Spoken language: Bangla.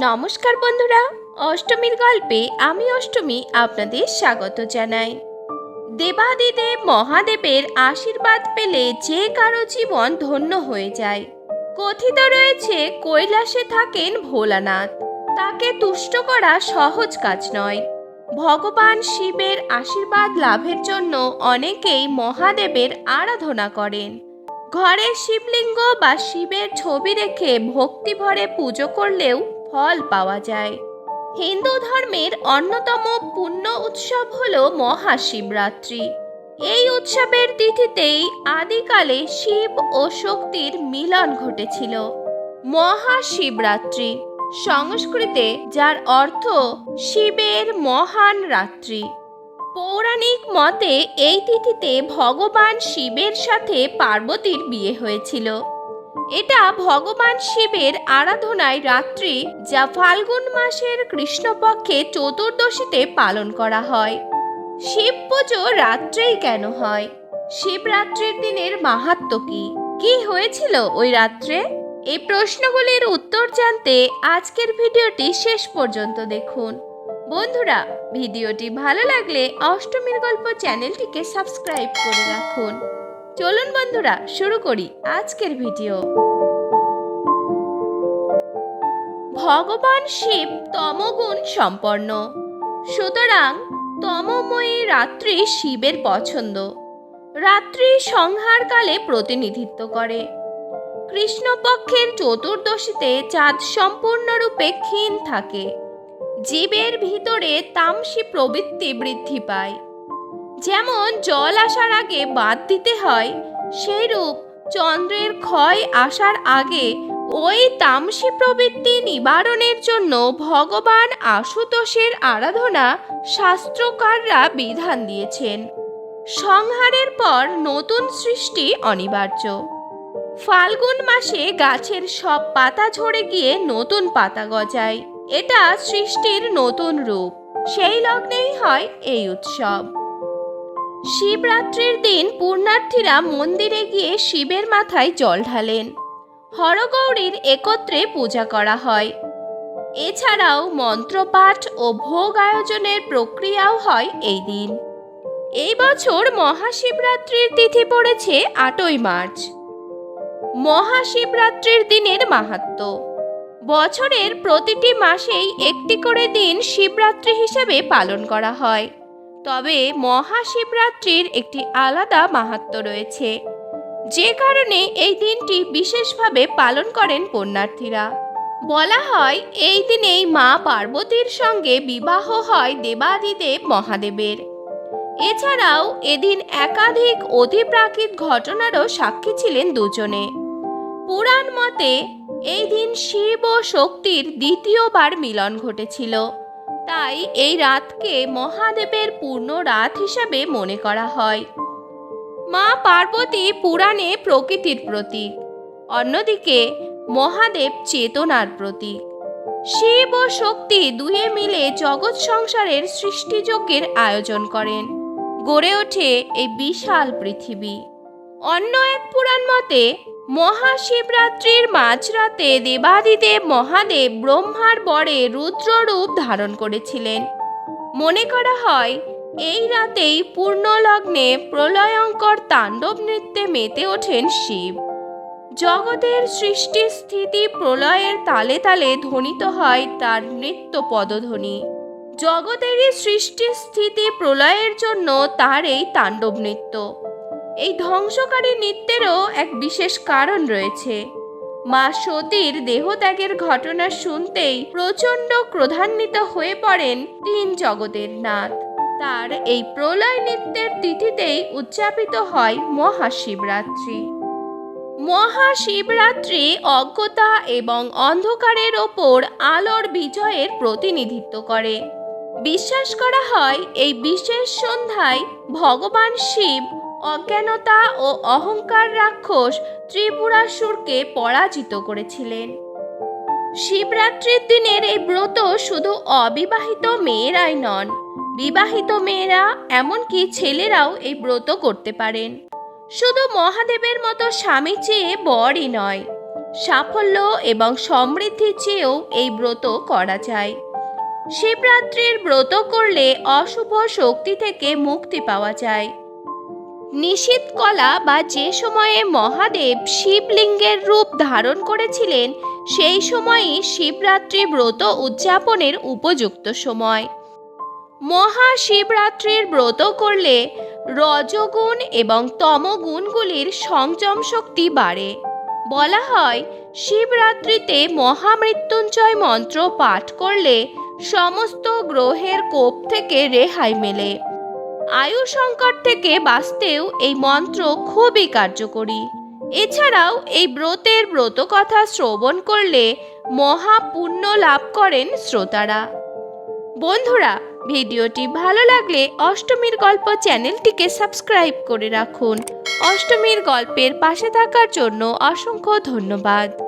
নমস্কার বন্ধুরা, অষ্টমীর গল্পে আমি অষ্টমী আপনাদের স্বাগত জানাই। দেবাদিদেব মহাদেবের আশীর্বাদ পেলে যে কারও জীবন ধন্য হয়ে যায়। কথিত রয়েছে, কৈলাসে থাকেন ভোলানাথ। তাকে তুষ্ট করা সহজ কাজ নয়। ভগবান শিবের আশীর্বাদ লাভের জন্য অনেকেই মহাদেবের আরাধনা করেন। ঘরে শিবলিঙ্গ বা শিবের ছবি রেখে ভক্তিভরে পুজো করলেও ফল পাওয়া যায়। হিন্দু ধর্মের অন্যতম পুণ্য উৎসব হল মহাশিবরাত্রি। এই উৎসবের তিথিতেই আদিকালে শিব ও শক্তির মিলন ঘটেছিল। মহাশিবরাত্রি সংস্কৃতে, যার অর্থ শিবের মহান রাত্রি। পৌরাণিক মতে এই তিথিতে ভগবান শিবের সাথে পার্বতীর বিয়ে হয়েছিল। এটা ভগবান শিবের আরাধনায় রাত্রি, যা ফাল্গুন মাসের কৃষ্ণপক্ষে চতুর্দশীতে পালন করা হয়। শিব পুজো রাত্রেই কেন হয়? শিবরাত্রির দিনের মাহাত্ম কি? কি হয়েছিল ওই রাত্রে? এই প্রশ্নগুলির উত্তর জানতে আজকের ভিডিওটি শেষ পর্যন্ত দেখুন। বন্ধুরা, ভিডিওটি ভালো লাগলে অষ্টমীর গল্প চ্যানেলটিকে সাবস্ক্রাইব করে রাখুন। চলুন বন্ধুরা, শুরু করি আজকের ভিডিও। ভগবান শিব তমগুণ সম্পন্ন। সুতরাং তমময়ী রাত্রি শিবের পছন্দ। রাত্রি সংহারকালে প্রতিনিধিত্ব করে। কৃষ্ণপক্ষের চতুর্দশীতে চাঁদ সম্পূর্ণরূপে ক্ষীণ থাকে। জীবের ভিতরে তামসী প্রবৃত্তি বৃদ্ধি পায়। যেমন জল আসার আগে বাদ দিতে হয়, সেইরূপ চন্দ্রের ক্ষয় আসার আগে ওই তামসী প্রবৃত্তি নিবারণের জন্য ভগবান আশুতোষের আরাধনা শাস্ত্রকাররা বিধান দিয়েছেন। সংহারের পর নতুন সৃষ্টি অনিবার্য। ফাল্গুন মাসে গাছের সব পাতা ঝরে গিয়ে নতুন পাতা গজায়। এটা সৃষ্টির নতুন রূপ। সেই লগ্নেই হয় এই উৎসব। শিবরাত্রির দিন পূর্ণার্থীরা মন্দিরে গিয়ে শিবের মাথায় জল ঢালেন। হরগৌরীর একত্রে পূজা করা হয়। এছাড়াও মন্ত্রপাঠ ও ভোগ আয়োজনের প্রক্রিয়াও হয় এই দিন। এই বছর মহাশিবরাত্রির তিথি পড়েছে আটই মার্চ। মহাশিবরাত্রির দিনের মাহাত্ম্য বছরের প্রতিটি মাসেই একটি করে দিন শিবরাত্রি হিসেবে পালন করা হয়। তবে মহাশিবরাত্রির একটি আলাদা মাহাত্ম্য রয়েছে। যে কারণে এই দিনটি বিশেষভাবে পালন করেন পুণ্যার্থীরা। বলা হয়, এই দিনেই মা পার্বতীর সঙ্গে বিবাহ হয় দেবাদিদেব মহাদেবের। এছাড়াও এদিন একাধিক অধিপ্রাকৃত ঘটনারও সাক্ষী ছিলেন দুজনে। পুরাণ মতে, এই দিন শিব ও শক্তির দ্বিতীয়বার মিলন ঘটেছিল। তাই এই রাতকে মহাদেবের পূর্ণ রাত হিসাবে মনে করা হয়। মা পার্বতী পুরাণে প্রকৃতির প্রতীক, অন্যদিকে মহাদেব চেতনার প্রতীক। শিব ও শক্তি দুয়ে মিলে জগৎ সংসারের সৃষ্টিযজ্ঞের আয়োজন করেন, গড়ে ওঠে এই বিশাল পৃথিবী। অন্য এক পুরাণ মতে মহাশিবরাত্রির মাঝরাতে দেবাদিদেব মহাদেব ব্রহ্মার বরে রুদ্ররূপ ধারণ করেছিলেন। মনে করা হয়, এই রাতেই পূর্ণলগ্নে প্রলয়ঙ্কর তাণ্ডব নৃত্যে মেতে ওঠেন শিব। জগতের সৃষ্টি স্থিতি প্রলয়ের তালে তালে ধ্বনিত হয় তার নৃত্য পদধ্বনি। জগতেরই সৃষ্টি স্থিতি প্রলয়ের জন্য তার এই তাণ্ডব নৃত্য। এই ধ্বংসকারী নৃত্যেরও এক বিশেষ কারণ রয়েছে। মা সতীর দেহত্যাগের ঘটনা শুনতেই প্রচণ্ড ক্রোধান্বিত হয়ে পড়েন তিন জগতের নাথ। তার এই প্রলয় নৃত্যের তিথিতেই উদযাপিত হয় মহাশিবরাত্রি। মহাশিবরাত্রি অজ্ঞতা এবং অন্ধকারের ওপর আলোর বিজয়ের প্রতিনিধিত্ব করে। বিশ্বাস করা হয় এই বিশেষ সন্ধ্যায় ভগবান শিব অজ্ঞানতা ও অহংকার রাক্ষস ত্রিপুরাসুরকে পরাজিত করেছিলেন। শিবরাত্রির দিনের এই ব্রত শুধু অবিবাহিত মেয়েরাই নন, বিবাহিত মেয়েরা এমনকি ছেলেরাও এই ব্রত করতে পারেন। শুধু মহাদেবের মতো স্বামী চেয়ে বরই নয়, সাফল্য এবং সমৃদ্ধির চেয়েও এই ব্রত করা যায়। শিবরাত্রির ব্রত করলে অশুভ শক্তি থেকে মুক্তি পাওয়া যায়। নিশীত কলা বা যে সময়ে মহাদেব শিবলিঙ্গের রূপ ধারণ করেছিলেন, সেই সময়ই শিবরাত্রি ব্রত উদযাপনের উপযুক্ত সময়। মহাশিবরাত্রির ব্রত করলে রজগুণ এবং তমগুণগুলির সংযম শক্তি বাড়ে। বলা হয়, শিবরাত্রিতে মহামৃত্যুঞ্জয় মন্ত্র পাঠ করলে সমস্ত গ্রহের কোপ থেকে রেহাই মেলে। আয়ু সংকট থেকে বাঁচতেও এই মন্ত্র খুবই কার্যকরী। এছাড়াও এই ব্রতের ব্রত কথা শ্রবণ করলে মহা পুণ্য লাভ করেন শ্রোতারা। বন্ধুরা, ভিডিওটি ভালো লাগলে অষ্টমীর গল্প চ্যানেলটিকে সাবস্ক্রাইব করে রাখুন। অষ্টমীর গল্পের পাশে থাকার জন্য অসংখ্য ধন্যবাদ।